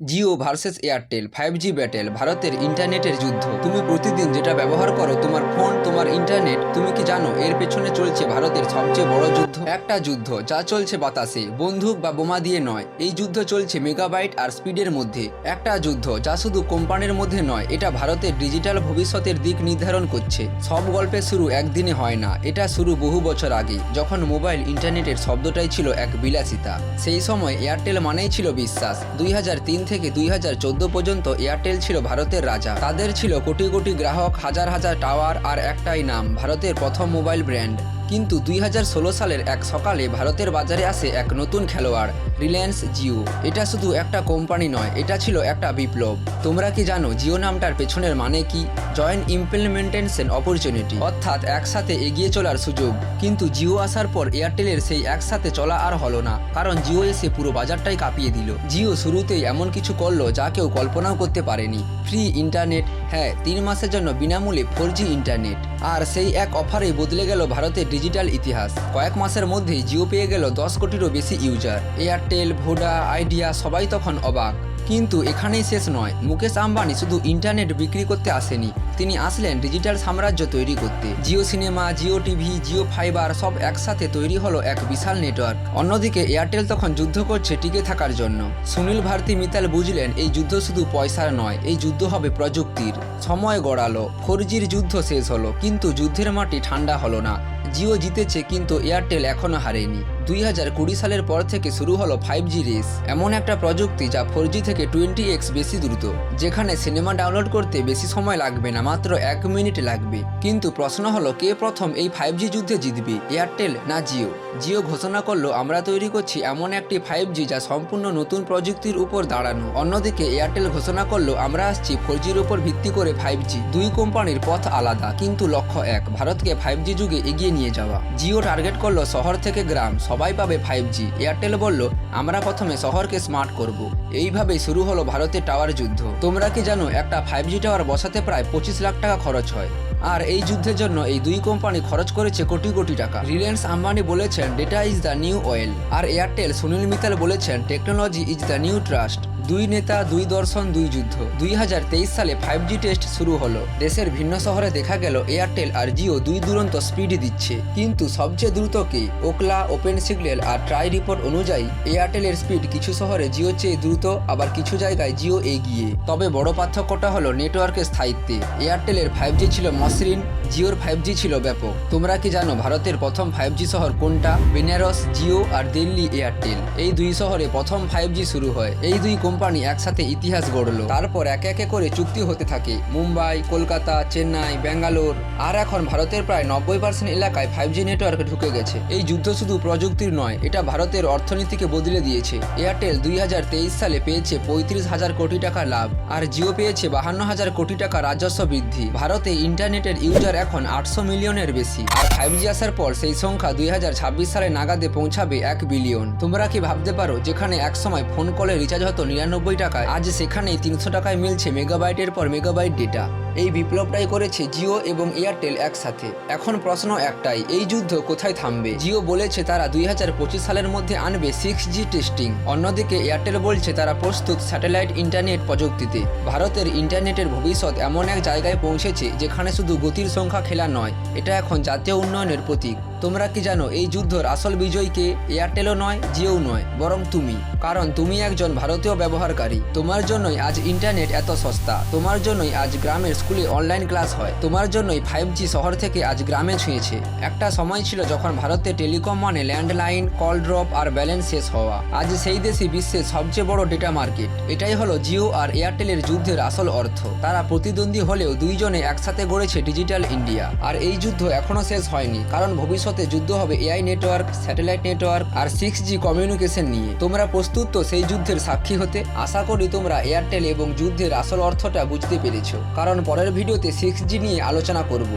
Jio versus Airtel, five G battle, ভারতের ইন্টারনেটের যুদ্ধ। তুমি প্রতিদিন যেটা ব্যবহার করো, তোমার ফোন, তোমার ইন্টারনেট, তুমি কি জানো, এর পেছনে চলছে ভারতের সবচেয়ে বড় যুদ্ধ? একটা যুদ্ধ, যা চলছে বাতাসে, বন্দুক বা বোমা দিয়ে নয়। এই যুদ্ধ চলছে মেগাবাইট আর স্পিডের মধ্যে। একটা যুদ্ধ, যা শুধু কোম্পানির মধ্যে নয়, এটা ভারতের ডিজিটাল ভবিষ্যতের দিক নির্ধারণ করছে। সব গল্পের শুরু একদিনে হয় না, এটা শুরু বহু বছর আগে, যখন মোবাইল ইন্টারনেটের শব্দটাই ছিল এক বিলাসিতা। সেই সময় এয়ারটেল মানেই ছিল বিশ্বাস। দুই হাজার তিন থেকে দুই হাজার চোদ্দ পর্যন্ত এয়ারটেল ছিল ভারতের রাজা। তাদের ছিল কোটি কোটি গ্রাহক, হাজার হাজার টাওয়ার আর একটাই নাম, ভারতের প্রথম মোবাইল ব্র্যান্ড। কিন্তু দুই হাজার ষোলো সালের এক সকালে ভারতের বাজারে আসে এক নতুন খেলোয়াড়, রিলায়েন্স জিও। এটা শুধু একটা কোম্পানি নয়, এটা ছিল একটা বিপ্লব। তোমরা কি জানো জিও নামটার পেছনের মানে কি? জয়েন্ট ইমপ্লিমেন্টেশন অপরচুনিটি অর্থাৎ একসাথে এগিয়ে চলার সুযোগ। কিন্তু জিও আসার পর এয়ারটেলের সেই একসাথে চলা আর হলো না, কারণ জিও এসে পুরো বাজারটাই কাঁপিয়ে দিল। জিও শুরুতেই এমন কিছু করল যা কেউ কল্পনাও করতে পারেনি। ফ্রি ইন্টারনেট হ্যাঁ তিন মাসের জন্য বিনামূল্যে ফোর ইন্টারনেট আর সেই এক অফারে বদলে গেল ভারতের ডিজিটাল ইতিহাস। কয়েক মাসের মধ্যেই জিও পেয়ে গেল দশ কোটিরও বেশি ইউজার। এয়ারটেল, ভোডা, আইডিয়া সবাই তখন অবাক। কিন্তু এখানেই শেষ নয়। মুকেশ আম্বানি শুধু ইন্টারনেট বিক্রি করতে আসেনি, তিনি আসলেন ডিজিটাল সাম্রাজ্য তৈরি করতে। Jio cinema, Jio TV, Jio fibre সব একসাথে তৈরি হলো এক বিশাল নেটওয়ার্ক। অন্যদিকে এয়ারটেল তখন যুদ্ধ করছে টিকে থাকার জন্য। সুনীল ভারতী মিতাল বুঝলেন, এই যুদ্ধ শুধু পয়সার নয়, এই যুদ্ধ হবে প্রযুক্তির। সময় গড়ালো ফোর যুদ্ধ শেষ হলো, কিন্তু যুদ্ধের মাটি ঠান্ডা হলো না। জিও জিতেছে কিন্তু এয়ারটেল এখনও হারেনি। দুই হাজার কুড়ি সালের পর থেকে শুরু হলো ফাইভ জি রেস এমন একটা প্রযুক্তি যা ফোর জি থেকে টোয়েন্টি এক্স বেশি দ্রুত, যেখানে সিনেমা ডাউনলোড করতে বেশি সময় লাগবে না, মাত্র এক মিনিট লাগবে। কিন্তু প্রশ্ন হলো, কে প্রথম এই ফাইভ জি যুদ্ধে জিতবে? এয়ারটেল না জিও জিও ঘোষণা করল, আমরা তৈরি করছি এমন একটি ফাইভ জি যা সম্পূর্ণ নতুন প্রযুক্তির উপর দাঁড়ানো। অন্যদিকে এয়ারটেল ঘোষণা করল, আমরা আসছি ফোর জির উপর ভিত্তি করে ফাইভ জি দুই কোম্পানির পথ আলাদা, কিন্তু লক্ষ্য এক, ভারতকে ফাইভ জি যুগে এগিয়ে নিয়ে যাওয়া। জিও টার্গেট করল শহর থেকে গ্রাম সবাই পাবে ফাইভ জি এয়ারটেল বলল, আমরা প্রথমে শহরকে স্মার্ট করব। এইভাবেই শুরু হলো ভারতের টাওয়ার যুদ্ধ। তোমরা কি জানো, একটা ফাইভ জি টাওয়ার বসাতে প্রায় পঁচিশ লাখ টাকা খরচ হয়। আর এই যুদ্ধের জন্য এই দুই কোম্পানি খরচ করেছে কোটি কোটি টাকা। রিলায়েন্স আম্বানি বলেছেন data is the new oil R Airtel Sunil Mittal বলেছেন technology is the new trust দুই নেতা, দুই দর্শন, দুই যুদ্ধ। দুই হাজার তেইশ সালে ফাইভ জি টেস্ট শুরু হলো। দেশের ভিন্ন শহরে দেখা গেল এয়ারটেল আর জিও দুই দুরন্ত স্পিড দিচ্ছে। কিন্তু সবচেয়ে দ্রুত কে? ওকলা ওপেন সিগন্যাল আর ট্রাই রিপোর্ট অনুযায়ী এয়ারটেলের স্পিড কিছু শহরে জিও চেয়ে দ্রুত, আবার কিছু জায়গায় জিও এগিয়ে। তবে বড় পার্থক্যটা হলো নেটওয়ার্কের স্থায়িত্বে। এয়ারটেলের ফাইভ জি ছিল মসৃণ, জিওর ফাইভ জি ছিল ব্যাপক। তোমরা কি জানো ভারতের প্রথম ফাইভ জি শহর কোনটা? বেনারস, জিও আর দিল্লি এয়ারটেল। এই দুই শহরে প্রথম ফাইভ জি শুরু হয়। এই দুই কোম্পানি একসাথে ইতিহাস গড়লো। তারপর একে একে করে চুক্তি হতে থাকে। মুম্বাই, কলকাতা, চেন্নাই, ব্যাঙ্গালোর। আর এখন ভারতের প্রায় নব্বই পার্সেন্ট এলাকায় ফাইভ জি নেটওয়ার্ক ঢুকে গেছে। এই যুদ্ধ শুধু প্রযুক্তির নয়, এটা ভারতের অর্থনীতিকে বদলে দিয়েছে। এয়ারটেল দুই হাজার তেইশ সালে পেয়েছে পঁয়ত্রিশ হাজার কোটি টাকা লাভ, আর জিও পেয়েছে বাহান্ন হাজার কোটি টাকা রাজস্ব বৃদ্ধি। ভারতে ইন্টারনেটের ইউজার এখন আটশো মিলিয়নের বেশি, আর ফাইভ জি আসার পর সেই সংখ্যা দুই হাজার ছাব্বিশ সালে নাগাদে পৌঁছাবে এক বিলিয়ন। তোমরা কি ভাবতে পারো, যেখানে একসময় ফোন কলে রিচার্জ হতো নিরানব্বই টাকায় আজ সেখানেই তিনশো টাকায় মিলছে মেগাবাইটের পর মেগাবাইট ডেটা। এই বিপ্লবটাই করেছে জিও এবং এয়ারটেল একসাথে। এখন প্রশ্ন একটাই, এই যুদ্ধ কোথায় থামবে? জিও বলেছে তারা দুই সালের মধ্যে আনবে সিক্স জি টেস্টিং অন্যদিকে এয়ারটেল বলছে তারা প্রস্তুত স্যাটেলাইট ইন্টারনেট প্রযুক্তিতে। ভারতের ইন্টারনেটের ভবিষ্যৎ এমন এক জায়গায় পৌঁছেছে যেখানে শুধু গতির সংখ্যা খেলা নয়, এটা এখন জাতীয় উন্নয়নের প্রতীক। তোমরা কি জানো, এই যুদ্ধর আসল বিজয়কে এয়ারটেলও নয় জিও নয়, বরং তুমি। কারণ তুমি একজন ভারতীয় ব্যবহারকারী। তোমার জন্যই আজ ইন্টারনেট এত সস্তা। তোমার জন্যই আজ গ্রামের স্কুলে অনলাইন ক্লাস হয়। তোমার জন্যই ফাইভ জি শহর থেকে আজ গ্রামে ছুঁয়েছে। একটা সময় ছিল যখন ভারতে টেলিকম মানে ল্যান্ডলাইন, কল ড্রপ আর ব্যালেন্স শেষ হওয়া। আজ সেই দেশই বিশ্বের সবচেয়ে বড় ডেটা মার্কেট। এটাই হলো জিও আর এয়ারটেলের যুদ্ধের আসল অর্থ। তারা প্রতিদ্বন্দ্বী হলেও দুইজনে একসাথে গড়েছে ডিজিটাল ইন্ডিয়া। আর এই যুদ্ধ এখনও শেষ হয়নি, কারণ ভবিষ্যতে যুদ্ধ হবে এআই নেটওয়ার্ক স্যাটেলাইট নেটওয়ার্ক আর সিক্স জি কমিউনিকেশন নিয়ে। তোমরা প্রস্তুত তো সেই যুদ্ধের সাক্ষী হতে? আশা করি তোমরা এয়ারটেল এবং যুদ্ধের আসল অর্থটা বুঝতে পেরেছ। কারণ পরের ভিডিওতে সিক্স জি নিয়ে আলোচনা করব।